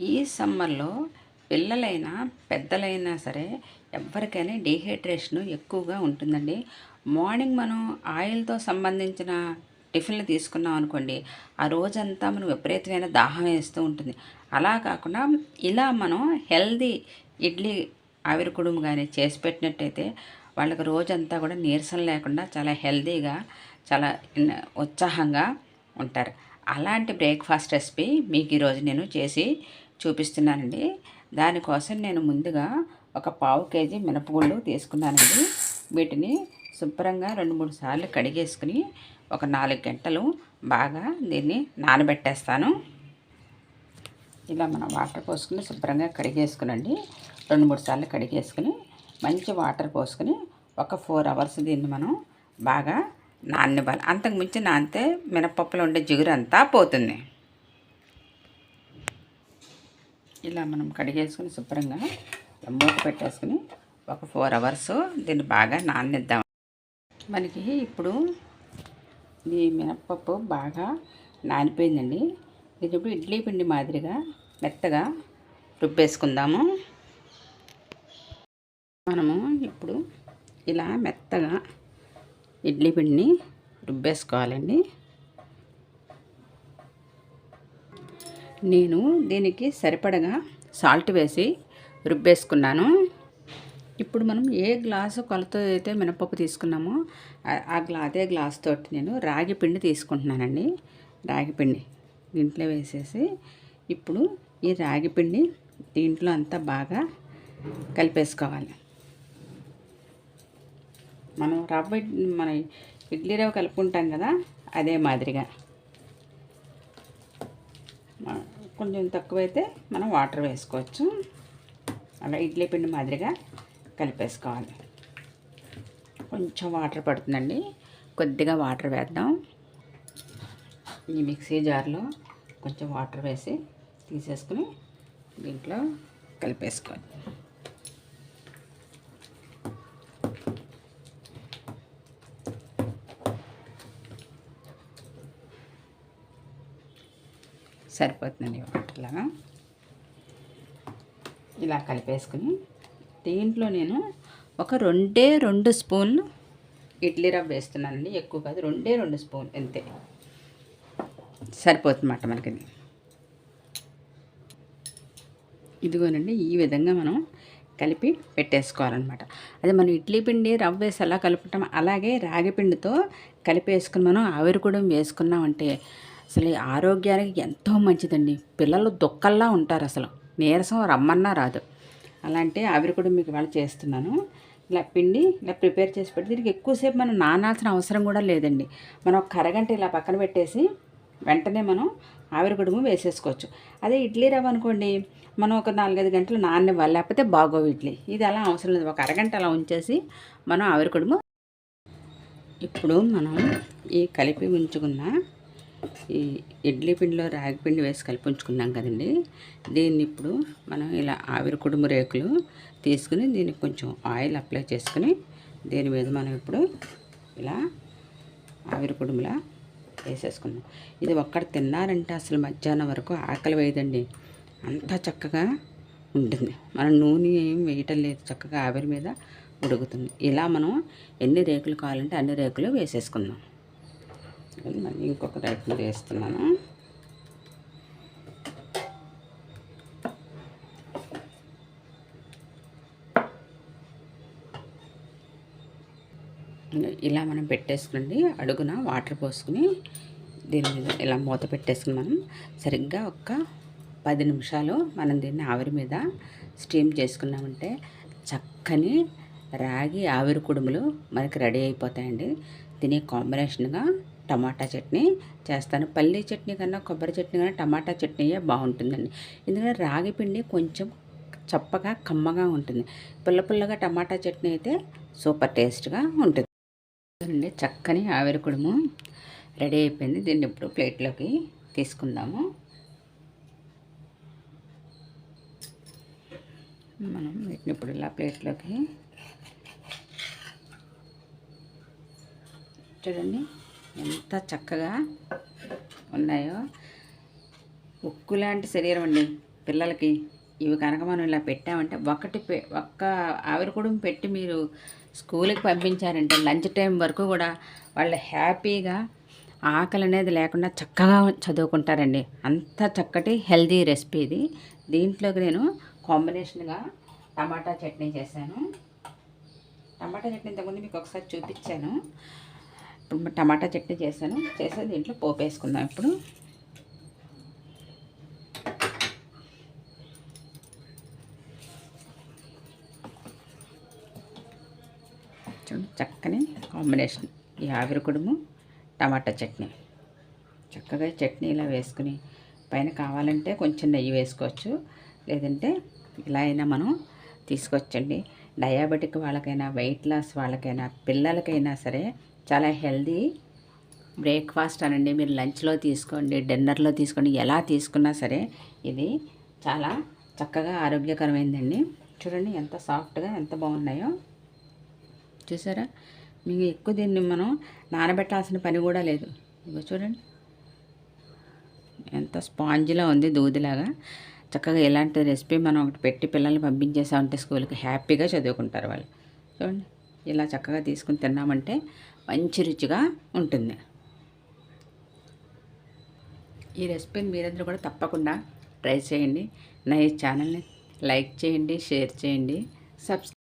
ఈ సమ్మర్లో పిల్లలైనా పెద్దలైనా సరే ఎవరికైనా డీహైడ్రేషన్ ఎక్కువగా ఉంటుందండి. మార్నింగ్ మనం ఆయిల్తో సంబంధించిన టిఫిన్లు తీసుకున్నాం అనుకోండి ఆ రోజంతా మనం విపరీతమైన దాహం వేస్తూ ఉంటుంది. అలా కాకుండా ఇలా మనం హెల్దీ ఇడ్లీ ఆవిరి కుడుము కానీ చేసి పెట్టినట్టయితే వాళ్ళకి రోజంతా కూడా నీరసం లేకుండా చాలా హెల్దీగా చాలా ఉత్సాహంగా ఉంటారు. అలాంటి బ్రేక్ఫాస్ట్ రెసిపీ మీకు ఈరోజు నేను చేసి చూపిస్తున్నానండి. దానికోసం నేను ముందుగా ఒక పావు కేజీ మినపగుళ్ళు తీసుకున్నానండి. వీటిని శుభ్రంగా రెండు మూడు సార్లు కడిగేసుకుని ఒక నాలుగు గంటలు బాగా దీన్ని నానబెట్టేస్తాను. ఇలా మనం వాటర్ పోసుకుని శుభ్రంగా కడిగేసుకునండి. రెండు మూడు సార్లు కడిగేసుకుని మంచి వాటర్ పోసుకుని ఒక ఫోర్ అవర్స్ దీన్ని మనం బాగా నాననివ్వాలి. అంతకుమించి నానితే మినపప్పులో ఉండే జిగురు అంతా పోతుంది. ఇలా మనం కడిగేసుకుని శుభ్రంగా మూత పెట్టేసుకుని ఒక ఫోర్ అవర్స్ దీన్ని బాగా నాననిద్దాం మనకి ఇప్పుడు ఈ మినప్పప్పు బాగా నానిపోయిందండి. దీన్ని ఇప్పుడు ఇడ్లీ పిండి మాదిరిగా మెత్తగా రుబ్బేసుకుందాము. మనము ఇప్పుడు ఇలా మెత్తగా ఇడ్లీ పిండిని రుబ్బేసుకోవాలండి. నేను దీనికి సరిపడగా సాల్ట్ వేసి రుబ్బేసుకున్నాను. ఇప్పుడు మనం ఏ గ్లాసు కొలత అయితే మినపప్పు తీసుకున్నామో ఆ- గ్లా అదే గ్లాస్ తోటి నేను రాగి పిండి తీసుకుంటున్నానండి. రాగి పిండి దీంట్లో వేసేసి ఇప్పుడు ఈ రాగి పిండి దీంట్లో అంతా బాగా కలిపేసుకోవాలి. మనం రవ్వ మన ఇడ్లీ రవ్వ కలుపుకుంటాం కదా అదే మాదిరిగా. కొంచెం తక్కువైతే మనం వాటర్ వేసుకోవచ్చు. అలా ఇడ్లీ పిండి మాదిరిగా కలిపేసుకోవాలి. కొంచెం వాటర్ పడుతుందండి. కొద్దిగా వాటర్ వేద్దాం. ఈ మిక్సీ జార్లో కొంచెం వాటర్ వేసి తీసేసుకుని దీంట్లో కలిపేసుకోవాలి. సరిపోతుందండి వాటర్లాగా ఇలా కలిపేసుకుని దీంట్లో నేను ఒక రెండే రెండు స్పూన్లు ఇడ్లీ రవ్వ వేస్తున్నానండి ఎక్కువ కాదు రెండే రెండు స్పూన్ అంతే. సరిపోతుందన్నమాట మనకి. ఇదిగోనండి ఈ విధంగా మనం కలిపి పెట్టేసుకోవాలన్నమాట. అదే మనం ఇడ్లీ పిండి రవ్వ వేసి ఎలా కలుపుతాం అలాగే రాగి పిండితో కలిపేసుకుని మనం ఆవిరి కూడా వేసుకున్నామంటే అసలు ఈ ఆరోగ్యానికి ఎంతో మంచిదండి. పిల్లలు దుక్కల్లా ఉంటారు అసలు. నీరసం రమ్మన్నా రాదు. అలాంటి ఆవిరి కూడా మీకు ఇవాళ చేస్తున్నాను. ఇలా పిండి ఇలా ప్రిపేర్ చేసి పెట్టి దీనికి ఎక్కువసేపు మనం నానాల్సిన అవసరం కూడా లేదండి. మనం ఒక కరగంట ఇలా పక్కన పెట్టేసి వెంటనే మనం ఆవిరి కుడుము వేసేసుకోవచ్చు. అదే ఇడ్లీ రవ్వ అనుకోండి మనం ఒక నాలుగైదు గంటలు నాననివ్వాలి లేకపోతే బాగోవు ఇడ్లీ. ఇది అలా అవసరం లేదు. ఒక అరగంట అలా ఉంచేసి మనం ఆవిరి కుడుము ఇప్పుడు మనం ఈ కలిపి ఉంచుకున్న ఈ ఇడ్లీ పిండిలో రాగి పిండి వేసి కలిపి ఉంచుకున్నాం కదండి. దీన్ని ఇప్పుడు మనం ఇలా ఆవిరి కుడుము రేకులు తీసుకుని దీనికి కొంచెం ఆయిల్ అప్లై చేసుకుని దీని మీద మనం ఇప్పుడు ఇలా ఆవిరి కుడుములా వేసేసుకున్నాం ఇది ఒక్కడ తిన్నారంటే అసలు మధ్యాహ్నం వరకు ఆకలి వేయదండి. అంత చక్కగా ఉంటుంది. మనం నూనె ఏం వేయటం లేదు. చక్కగా ఆవిరి మీద ఉడుకుతుంది. ఇలా మనం ఎన్ని రేకులు కావాలంటే అన్ని రేకులు వేసేసుకుందాం. ఇది మళ్ళీ ఇంకొక రేకులు వేస్తున్నాను. ఇలా మనం పెట్టేసుకోండి. అడుగున వాటర్ పోసుకుని దీని మీద ఇలా మూత పెట్టేసుకుని మనం సరిగ్గా ఒక పది నిమిషాలు మనం దీన్ని ఆవిరి మీద స్టీమ్ చేసుకున్నామంటే చక్కని రాగి ఆవిరి కుడుములు మనకి రెడీ అయిపోతాయండి. దీని కాంబినేషన్గా టమాటా చట్నీ చేస్తాను. పల్లీ చట్నీ కన్నా కొబ్బరి చట్నీ కన్నా టమాటా చట్నీయే బాగుంటుందండి. ఎందుకంటే రాగి పిండి కొంచెం చప్పగా కమ్మగా ఉంటుంది. పుల్ల పుల్లగా టమాటా చట్నీ అయితే సూపర్ టేస్ట్గా ఉంటుంది. చక్కని ఆవిరి కుడుము. రెడీ అయిపోయింది. దీన్ని ఇప్పుడు ప్లేట్లోకి తీసుకుందాము. మనం వీటిని ఇప్పుడు ఇలా ప్లేట్లోకి చూడండి. ఎంత చక్కగా ఉన్నాయో. ఉక్కు లాంటి శరీరం అండి పిల్లలకి. ఇవి కనుక మనం ఇలా పెట్టామంటే ఒకటి పె ఒక్క ఆవిరి కూడా పెట్టి మీరు స్కూల్కి పంపించారంటే లంచ్ టైం వరకు కూడా వాళ్ళు హ్యాపీగా ఆకలి అనేది లేకుండా చక్కగా చదువుకుంటారండి. అంత చక్కటి హెల్దీ రెసిపీ ఇది. దీంట్లోకి నేను కాంబినేషన్గా టమాటా చట్నీ చేశాను. టమాటా చట్నీ ఇంతకుముందు మీకు ఒకసారి చూపించాను. ఇప్పుడు టమాటా చట్నీ చేశాను. చేసి దీంట్లో పోపు వేసుకుందాం ఇప్పుడు. చూడండి చక్కని కాంబినేషన్. ఈ ఆవిరికుడుము టమాటా చట్నీ. చక్కగా చట్నీ ఇలా వేసుకుని పైన కావాలంటే కొంచెం నెయ్యి వేసుకోవచ్చు. లేదంటే ఇలా అయినా మనం తీసుకొచ్చండి. డయాబెటిక్ వాళ్ళకైనా వెయిట్ లాస్ వాళ్ళకైనా పిల్లలకైనా సరే చాలా హెల్దీ బ్రేక్ఫాస్ట్ అనండి. మీరు లంచ్లో తీసుకోండి డిన్నర్లో తీసుకోండి ఎలా తీసుకున్నా సరే ఇది చాలా చక్కగా ఆరోగ్యకరమైందండి. చూడండి ఎంత సాఫ్ట్గా ఎంత బాగున్నాయో. చూసారా? మీకు ఎక్కువ దీన్ని మనం నానబెట్టాల్సిన పని కూడా లేదు. ఇగో చూడండి. ఎంత స్పాంజ్లా ఉంది దూదిలాగా. చక్కగా ఇలాంటి రెసిపీ మనం ఒకటి పెట్టి పిల్లల్ని పంపించేసామంటే స్కూల్కి హ్యాపీగా చదువుకుంటారు వాళ్ళు. చూడండి. ఇలా చక్కగా తీసుకుని తిన్నామంటే మంచి రుచిగా ఉంటుంది. ఈ రెసిపీని మీరందరూ కూడా తప్పకుండా ట్రై చేయండి. నా ఈ ఛానల్ని లైక్ చేయండి షేర్ చేయండి సబ్స్క్రైబ్